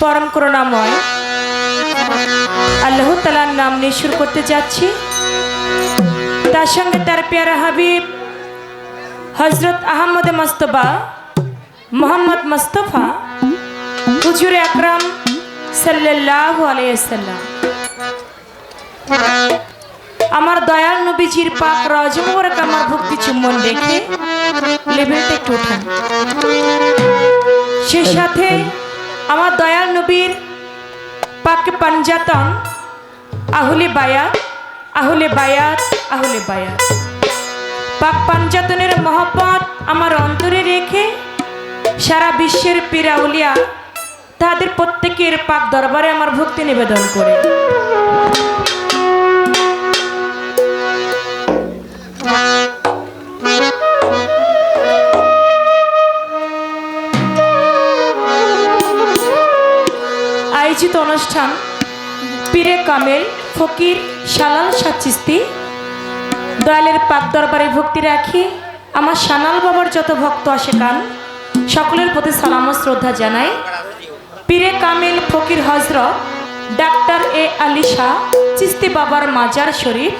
পরম করুণাময়। আল্লাহ তালার নাম নিয়ে শুরু করতে যাচ্ছি। তার সঙ্গে তার পেয়ারা হাবিব হজরত আহমদ মস্তবা মোহাম্মদ মুস্তফা, হুজুর আকরাম সাল্লাহ আলাইসাল্লাম আমার দয়াল নবীজির পাক রজমরক আমার ভক্তি চুম্বন রেখে লেভেলটা একটু ওঠান সে সাথে আমার দয়াল নবীর পাকে পাঞ্জাতন, আহুলে বায়াত আহুলে বায়াত আহুলে বায়াত। পাক পাঞ্জাতনের মহব্বত আমার অন্তরে রেখে সারা বিশ্বের পীরাউলিয়া তাদের প্রত্যেকের পাক দরবারে আমার ভক্তি নিবেদন করে। আয়োজিত অনুষ্ঠান পীরে কামেল, ফকির, সালাল সাচিস্তি, দয়ালের পাক দরবারে ভক্তি রাখি। আমার সানাল বাবার যত ভক্ত আসে কান সকলের প্রতি সালাম ও শ্রদ্ধা জানাই। পীরে কামেল, ফকির হজরত ডাক্তার এ আলী শাহ চিস্তি বাবার মাজার শরীফ